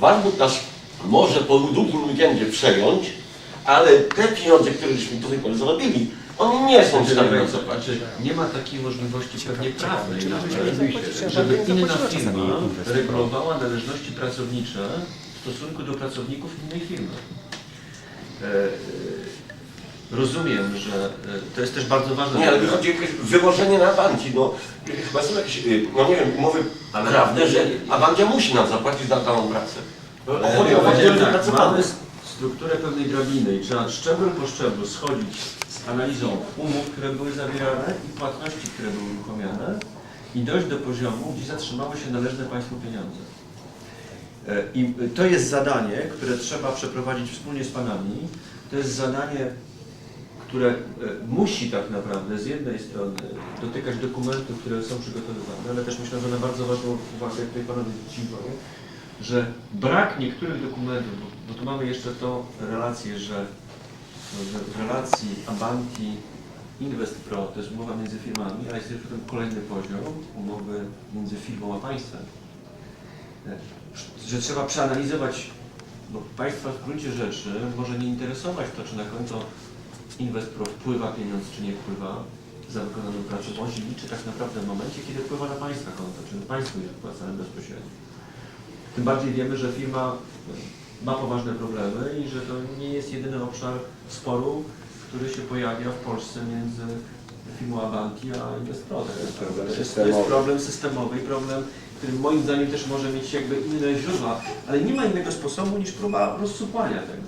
Warmut nas może po długim weekendzie przejąć, ale te pieniądze, które żeśmy do tej pory zarobili, oni nie są w stanie. Znaczy, nie ma takiej możliwości pewnie prawnej nawet, żeby inna firma regulowała należności pracownicze w stosunku do pracowników innej firmy. E, e, Rozumiem, że e, to jest też bardzo ważne. Nie, ale wychodzi jakieś wyłożenie na banki, no chyba są jakieś, y, no nie wiem, umowy Ale- prawne, że Avantia musi nam zapłacić za daną pracę. Ale Chodzi o ja powiedziałem oddzielny tak, mamy pracownik. strukturę pewnej drabiny i trzeba szczebel po szczeblu schodzić z analizą umów, które były zawierane i płatności, które były uruchomione i dojść do poziomu, gdzie zatrzymały się należne państwu pieniądze. E, I to jest zadanie, które trzeba przeprowadzić wspólnie z Panami. To jest zadanie, które e, musi tak naprawdę z jednej strony dotykać dokumentów, które są przygotowywane, ale też myślę, że na bardzo ważną uwagę tutaj Panowie zwrócili że brak niektórych dokumentów, bo, bo tu mamy jeszcze tą relację, że w relacji Abanti Invest Pro to jest umowa między firmami, ale jest jeszcze ten kolejny poziom umowy między firmą a państwem. E, Że trzeba przeanalizować, bo państwa w gruncie rzeczy może nie interesować to, czy na konto Invest Pro wpływa pieniądz, czy nie wpływa za wykonaną pracę. On się liczy tak naprawdę w momencie, kiedy wpływa na państwa konto, czyli państwo jest wpłacane bezpośrednio. Tym bardziej wiemy, że firma e, ma poważne problemy i że to nie jest jedyny obszar sporu, który się pojawia w Polsce między firmą Abanti a Investpro. To jest, Problem to jest, to jest systemowy. problem systemowy i problem, który moim zdaniem też może mieć jakby inne źródła, ale nie ma innego sposobu niż próba rozsupłania tego.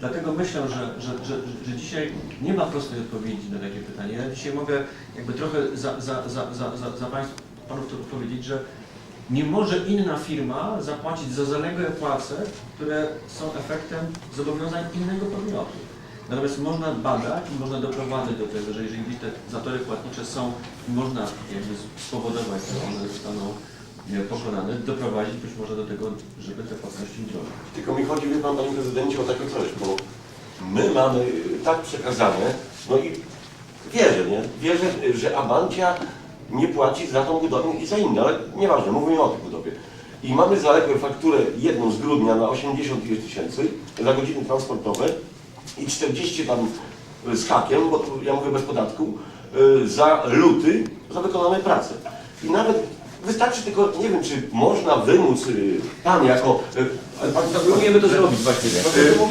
Dlatego myślę, że, że, że, że dzisiaj nie ma prostej odpowiedzi na takie pytanie. Ja dzisiaj mogę jakby trochę za, za, za, za, za, za Państwa, Panów to powiedzieć, że nie może inna firma zapłacić za zaległe płace, które są efektem zobowiązań innego podmiotu. Natomiast można badać i można doprowadzić do tego, że jeżeli te zatory płatnicze są można jakby spowodować, że one zostaną e, pokonane, doprowadzić być może do tego, żeby te płatności wdrożyć. Tylko mi chodzi, wie pan, panie prezydencie, o takie coś, bo my mamy tak przekazane, no i wierzę, nie? Wierzę, że Abantia nie płaci za tą budowę i za inne, ale nieważne, mówimy o tej budowie. I mamy zaległe fakturę jedną z grudnia na 80 ileś tysięcy za godziny transportowe i 40 tam z hakiem, bo ja mówię bez podatku, y, za luty za wykonane prace. I nawet wystarczy tylko, nie wiem, czy można wymóc y, pan jako... y, Ale pan Próbujemy to zrobić właściwie.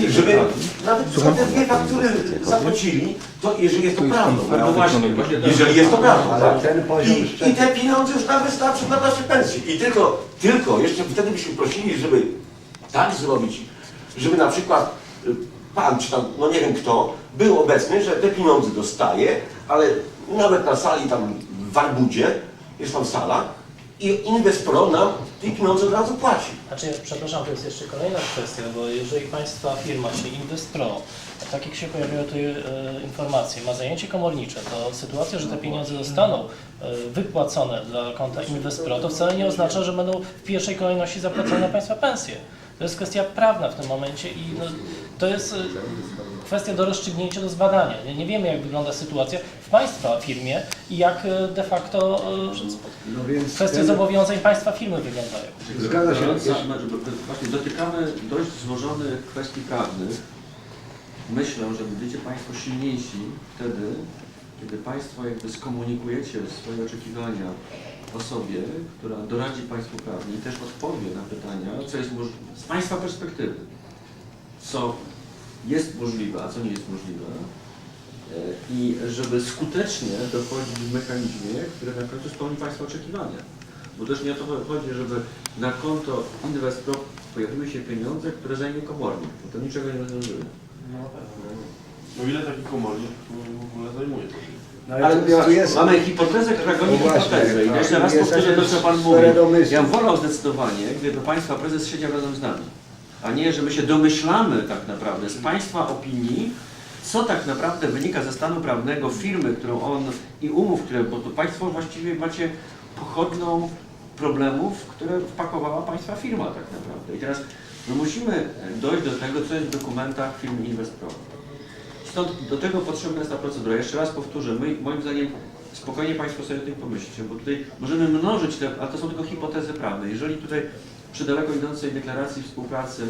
Y, żeby nawet za te dwie faktury zapłacili, to jeżeli jest to prawdą. No właśnie, Jeżeli jest to prawdą, tak? ten poziom I, I te pieniądze już nam wystarczą na nasze pensje. I tylko, tylko jeszcze wtedy byśmy prosili, żeby tak zrobić, żeby na przykład y, pan, czy tam, no nie wiem kto, był obecny, że te pieniądze dostaje, ale nawet na sali tam w Warbudzie, jest tam sala, i Inwestpro nam te pieniądze od razu płaci. Znaczy, przepraszam, to jest jeszcze kolejna kwestia, bo jeżeli Państwa firma, czyli Investpro, tak jak się pojawiły tu e, informacje, ma zajęcie komornicze, to sytuacja, że te pieniądze zostaną e, wypłacone dla konta Investpro, to wcale nie oznacza, że będą w pierwszej kolejności zapłacone na Państwa pensje. To jest kwestia prawna w tym momencie i no, to jest e, kwestia do rozstrzygnięcia, do zbadania. Nie, nie wiemy, jak wygląda sytuacja w Państwa firmie i jak e, de facto e, No więc kwestie ten- zobowiązań Państwa firmy wyglądają. Zgadza się. Znaczy, Właśnie dotykamy dość złożonych kwestii prawnych. Myślę, że będziecie Państwo silniejsi wtedy, kiedy Państwo jakby skomunikujecie swoje oczekiwania osobie, która doradzi Państwu prawnie i też odpowie na pytania, co jest możliwe z Państwa perspektywy, co jest możliwe, a co nie jest możliwe. E, I żeby skutecznie dochodzić w mechanizmie, który na końcu spełni Państwa oczekiwania. Bo też nie o to chodzi, żeby na konto Investro pojawiły się pieniądze, które zajmie komornik, bo to niczego nie rozwiązuje. O ile taki komornik w ogóle zajmuje to? No, Ale ale jest, mamy hipotezę, która goni No właśnie, hipotezę. I tak. jeszcze raz powtórzę to, co Pan mówi. cztery domysły. Ja bym wolał zdecydowanie, gdyby Państwa prezes siedział razem z nami, a nie, że my się domyślamy tak naprawdę z Państwa opinii, co tak naprawdę wynika ze stanu prawnego firmy, którą on i umów, które, bo to Państwo właściwie macie pochodną problemów, które wpakowała Państwa firma tak naprawdę. I teraz my musimy dojść do tego, co jest w dokumentach firmy Investpro. Stąd do tego potrzebna jest ta procedura. Jeszcze raz powtórzę, my, moim zdaniem spokojnie Państwo sobie o tym pomyślcie, bo tutaj możemy mnożyć te, a to są tylko hipotezy prawne. Jeżeli tutaj przy daleko idącej deklaracji współpracy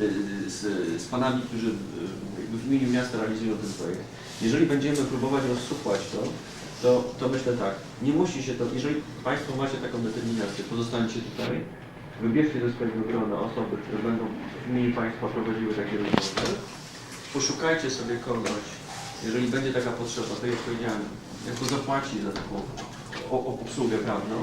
y, z, z panami, którzy y, w imieniu miasta realizują ten projekt, jeżeli będziemy próbować rozsupłać to, to, to myślę tak, nie musi się to, jeżeli Państwo macie taką determinację, pozostańcie tutaj, wybierzcie ze swojego grona osoby, które będą w imieniu Państwa prowadziły takie rozmowy, poszukajcie sobie kogoś, jeżeli będzie taka potrzeba, tak jak powiedziałem, jak to zapłaci za taką obsługę prawną,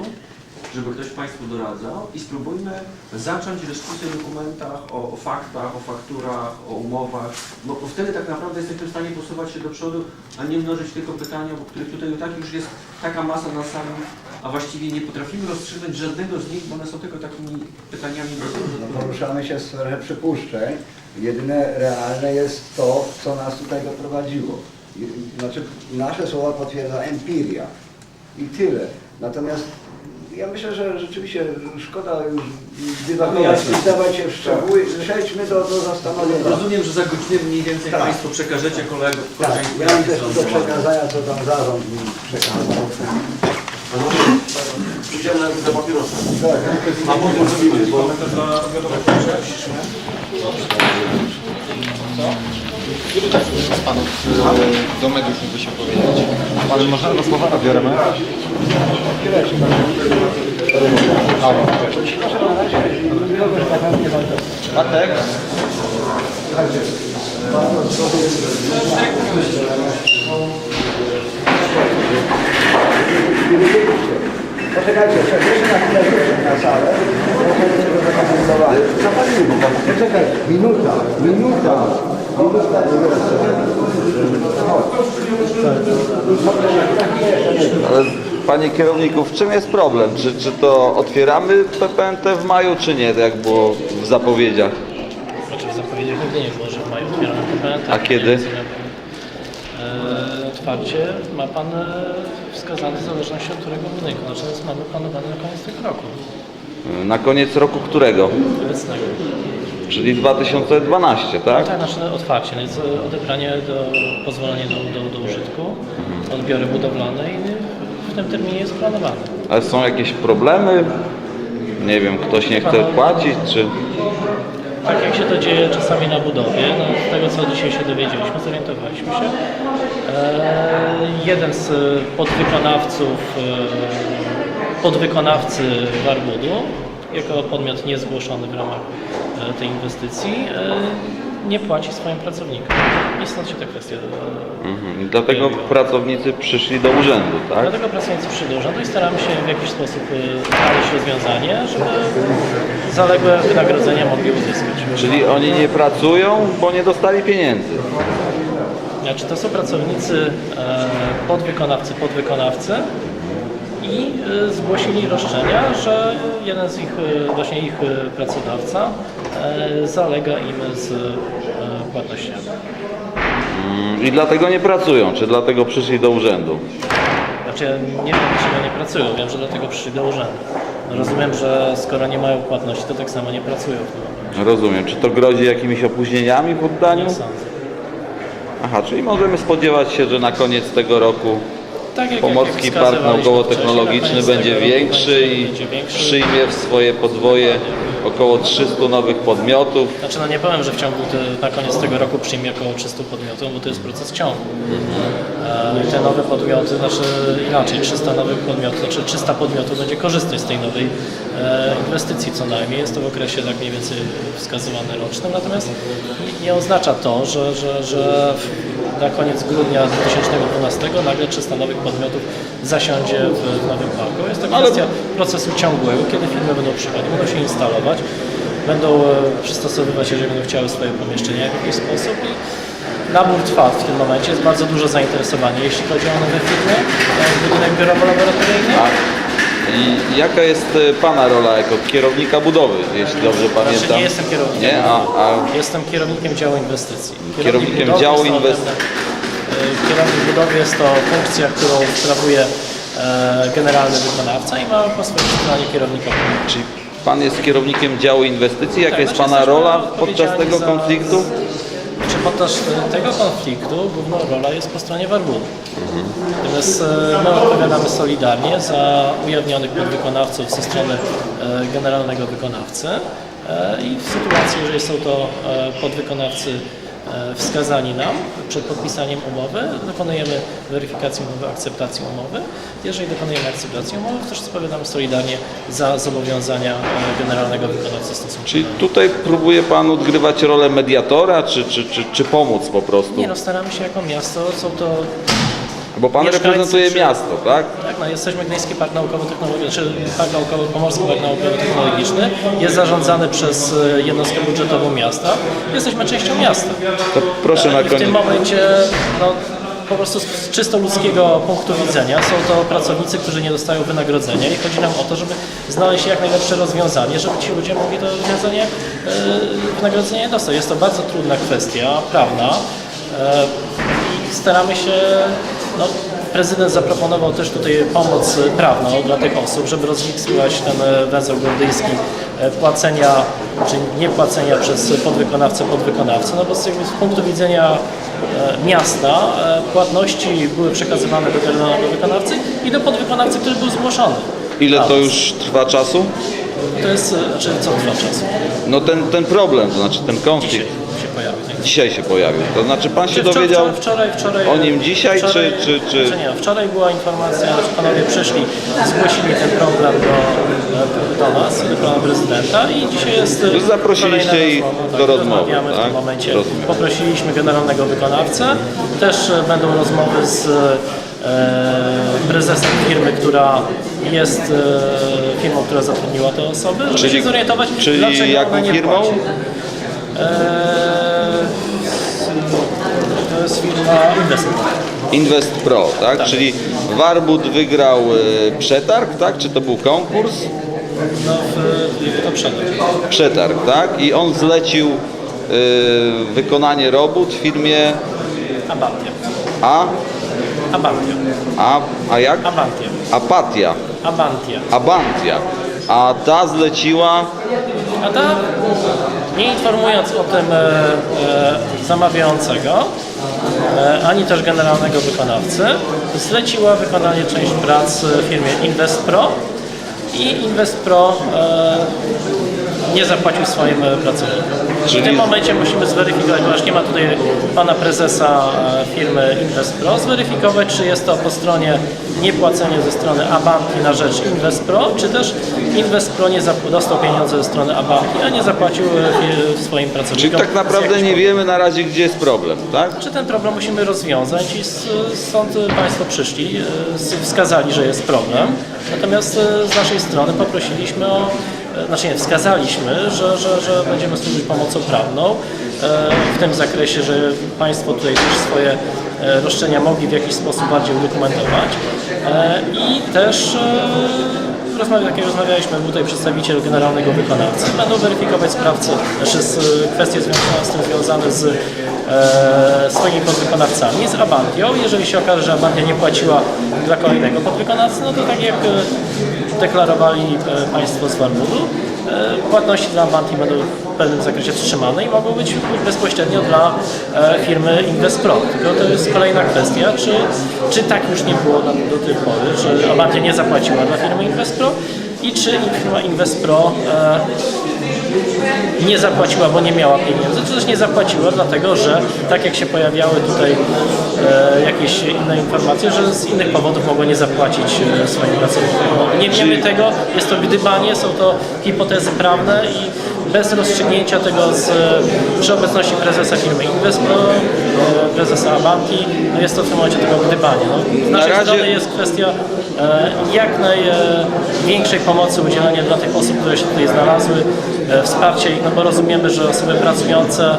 żeby ktoś Państwu doradzał i spróbujmy zacząć dyskusję o dokumentach, o, o faktach, o fakturach, o umowach, bo, bo wtedy tak naprawdę jesteśmy w stanie posuwać się do przodu, a nie mnożyć tylko pytania, bo których tutaj tak już jest taka masa na sali, a właściwie nie potrafimy rozstrzygnąć żadnego z nich, bo one są tylko takimi pytaniami No, poruszamy się w sferze przypuszczeń. Jedyne realne jest to, co nas tutaj doprowadziło. Znaczy, nasze słowa potwierdza empiria. I tyle. Natomiast ja myślę, że rzeczywiście szkoda już dywagować, wdawać się w szczegóły. Przejdźmy do, do zastanowienia. Rozumiem, że za godzinę mniej więcej Tak. Państwo przekażecie kolegom. Tak, koleżankom, ja mam jakie też są do przekazania, co tam zarząd mi przekazał. Przyjdziemy na za papierosem. Tak. A potem zrobimy, bo z panów e, do mediów mógłby się powiedzieć. Pan może na słowa odbioremy? Bartek? Poczekajcie, przepraszam na chwilę na salę. Zakomentowane. Zapalimy. Poczekaj, minuta, minuta. Minuta, Ale panie kierowniku, w czym jest problem? Czy, czy to otwieramy PPNT w maju, czy nie, jak było w zapowiedziach? Znaczy w zapowiedziach nigdy nie było, że w maju otwieramy PPNT. A kiedy? E, otwarcie ma Pan e, wskazane w zależności od którego budynku. Natomiast mamy planowane na koniec tego roku Na koniec roku którego? obecnego. Czyli 2012, tak? Tak, znaczy otwarcie, no jest odebranie do, pozwolenie do, do, do użytku, odbiory budowlane i w tym terminie jest planowane. Ale są jakieś problemy? Nie wiem, ktoś nie chce płacić, czy... Tak jak się to dzieje czasami na budowie, no, z tego co dzisiaj się dowiedzieliśmy, zorientowaliśmy się. E, jeden z podwykonawców, e, podwykonawcy Warbudu, jako podmiot niezgłoszony w ramach tej inwestycji, e, nie płaci swoim pracownikom. I stąd się ta kwestia e, Mhm. Dlatego pracownicy przyszli do urzędu, tak? Dlatego pracownicy przyjdą do urzędu i staramy się w jakiś sposób znaleźć rozwiązanie, żeby zaległe wynagrodzenia mogli uzyskać. Czyli oni nie pracują, bo nie dostali pieniędzy. Znaczy to są pracownicy e, podwykonawcy, podwykonawcy i e, zgłosili roszczenia, że jeden z ich, e, właśnie ich e, pracodawca e, zalega im z e, płatnościami. Mm, I dlatego nie pracują, czy dlatego przyszli do urzędu? Znaczy nie wiem, dlaczego nie pracują, wiem, że dlatego przyszli do urzędu. Rozumiem, że skoro nie mają płatności, to tak samo nie pracują w tym momencie. Rozumiem. Czy to grozi jakimiś opóźnieniami w oddaniu? Nie sądzę. Aha, czyli możemy spodziewać się, że na koniec tego roku Tak jak Pomorski jak Park Naukowo-Technologiczny będzie roku większy będzie- i będzie większy. przyjmie w swoje podwoje około 300 nowych podmiotów. Znaczy no nie powiem, że w ciągu te, na koniec tego roku przyjmie około 300 podmiotów, bo to jest proces ciągły. E, te nowe podmioty, znaczy inaczej, 300 nowych podmiotów, znaczy 300 podmiotów będzie korzystać z tej nowej e, inwestycji co najmniej. Jest to w okresie tak mniej więcej wskazywane rocznym, natomiast nie oznacza to, że, że, że w- na koniec grudnia 2012 nagle 300 nowych podmiotów zasiądzie w, nowym parku. Jest to Ale- kwestia procesu ciągłego, kiedy firmy będą przychodzić, będą się instalować, będą e, przystosowywać, jeżeli będą chciały swoje pomieszczenia w jakiś sposób i nabór trwa w tym momencie, jest bardzo duże zainteresowanie, jeśli chodzi o nowe firmy, e, budynek biurowo-laboratoryjny. I jaka jest e, Pana rola jako kierownika budowy, jeśli dobrze pamiętam? Znaczy nie jestem kierownikiem. Nie? A, a Jestem kierownikiem działu inwestycji. Kierownikiem budowy działu jest to inwest- e, Kierownik budowy jest to funkcja, którą sprawuje e, generalny wykonawca i ma po swojej stronie kierownika budowy. Pan jest kierownikiem działu inwestycji? Jaka Tak, jest znaczy Pana rola podczas tego konfliktu? Podczas e, tego konfliktu główna rola jest po stronie Warbudu. Natomiast e, my odpowiadamy solidarnie za ujawnionych podwykonawców ze strony e, generalnego wykonawcy i w sytuacji, jeżeli są to podwykonawcy wskazani nam przed podpisaniem umowy, dokonujemy weryfikacji umowy, akceptacji umowy. Jeżeli dokonujemy akceptacji umowy, to też odpowiadamy solidarnie za zobowiązania e, generalnego wykonawcy stosunkowo. Czyli tutaj próbuje Pan odgrywać rolę mediatora, czy, czy, czy, czy pomóc po prostu? Nie no, staramy się jako miasto, są to Bo Pan reprezentuje czy- miasto, tak? No jesteśmy Gdański Park Naukowo-Technologiczny, czy Park Naukowo, Pomorski Park Naukowo-Technologiczny. Jest zarządzany przez e, jednostkę budżetową miasta. Jesteśmy częścią miasta. To proszę na I w koniec. tym momencie, no, po prostu z czysto ludzkiego punktu widzenia są to pracownicy, którzy nie dostają wynagrodzenia i chodzi nam o to, żeby znaleźć jak najlepsze rozwiązanie, żeby ci ludzie mogli to rozwiązanie, e, wynagrodzenie dostać. Jest to bardzo trudna kwestia prawna e, i staramy się, no, prezydent zaproponował też tutaj pomoc prawną dla tych osób, żeby rozwiązać ten e, węzeł gordyjski e, płacenia czy niepłacenia przez podwykonawcę podwykonawcę, no bo z, z punktu widzenia e, miasta płatności były przekazywane do generalnego wykonawcy i do podwykonawcy, który był zgłoszony. Ile to już trwa czasu? To jest, znaczy co trwa czas? No ten, ten problem, to znaczy ten konflikt pojawił. dzisiaj się pojawił. To znaczy Pan się Wczoraj- dowiedział wczoraj, wczoraj, o nim dzisiaj, wczoraj, czy- czy- czy- Znaczy nie, wczoraj była informacja, że panowie przyszli, zgłosili ten problem do, do nas, do pana prezydenta i dzisiaj jest Wy zaprosiliście ich rozmowa, do tak, rozmowy, rozmawiamy w tak? tym momencie. Rozumiem. Poprosiliśmy generalnego wykonawcę, też e, będą rozmowy z e, prezesem firmy, która jest e, firmą, która zatrudniła te osoby, żeby Czyli- się zorientować, czyli dlaczego jaką ona nie firmą? płaci. Eee, to jest firma Investment. Invest Pro, tak? Tak. Czyli Warbud wygrał e, przetarg, tak? Czy to był konkurs? No, w, to przed. Przetarg, tak? I on zlecił e, wykonanie robót firmie Abantia. A, Abantia. A, a jak? Abantia. Apatia, Abantia. Abantia. A ta zleciła A ta, nie informując o tym e, e, zamawiającego, e, ani też generalnego wykonawcy, zleciła wykonanie części prac firmie InvestPro i InvestPro e, nie zapłacił swoim e, pracownikom. W Czyli- tym momencie musimy zweryfikować, ponieważ nie ma tutaj pana prezesa e, firmy InvestPro, zweryfikować, czy jest to po stronie niepłacenia ze strony Abanki na rzecz InvestPro, czy też InvestPro nie dostał pieniądze ze strony Abanki, a nie zapłacił e, swoim pracownikom. Czyli tak naprawdę nie wiemy na razie, gdzie jest problem, tak? czy ten problem musimy rozwiązać i stąd Państwo przyszli, e, wskazali, że jest problem. Natomiast z naszej strony poprosiliśmy o, znaczy nie, wskazaliśmy, że, że, że będziemy służyć pomocą prawną e, w tym zakresie, że Państwo tutaj też swoje e, roszczenia mogli w jakiś sposób bardziej udokumentować E, i też rozmawia, tak jak rozmawialiśmy, był tutaj przedstawiciel generalnego wykonawcy. Będą weryfikować sprawcy, znaczy z, kwestie związane z tym związane z e, swoimi podwykonawcami, z Abantią. Jeżeli się okaże, że Abantia nie płaciła dla kolejnego podwykonawcy, no to tak jak e, deklarowali e, Państwo z Warbudu, e, płatności dla Abanti będą w pewnym zakresie wstrzymane i mogą być bezpośrednio dla e, firmy InvestPro. Tylko to jest kolejna kwestia, czy, czy tak już nie było do tej pory, że Abantia nie zapłaciła dla firmy InvestPro i czy firma InvestPro nie zapłaciła, bo nie miała pieniędzy, czy też nie zapłaciła, dlatego że tak jak się pojawiały tutaj jakieś inne informacje, że z innych powodów mogła nie zapłacić e, swoim pracownikom. Nie wiemy tego, jest to gdybanie, są to hipotezy prawne i bez rozstrzygnięcia tego z, przy obecności prezesa firmy Investpro, e, prezesa Abanti, no jest to w tym momencie tylko gdybanie. No, z naszej razie- strony jest kwestia e, jak największej pomocy udzielenia dla tych osób, które się tutaj znalazły, e, wsparcie ich, no bo rozumiemy, że osoby pracujące e,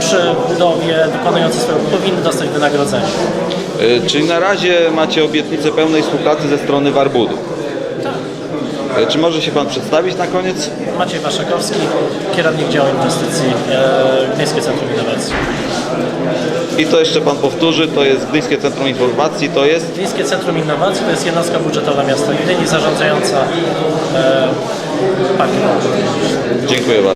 przy budowie, wykonujące swoją powinny dostać wynagrodzenie. Y, Czyli na razie macie obietnicę pełnej współpracy ze strony Warbudu. Tak. Y, Czy może się Pan przedstawić na koniec? Maciej Waszakowski, kierownik działu inwestycji e, Gdańskie Centrum Innowacji. I to jeszcze Pan powtórzy, to jest Gdyńskie Centrum Informacji, to jest Gdańskie Centrum Innowacji to jest jednostka budżetowa miasta Gdyni zarządzająca e, parkiem. Dziękuję bardzo.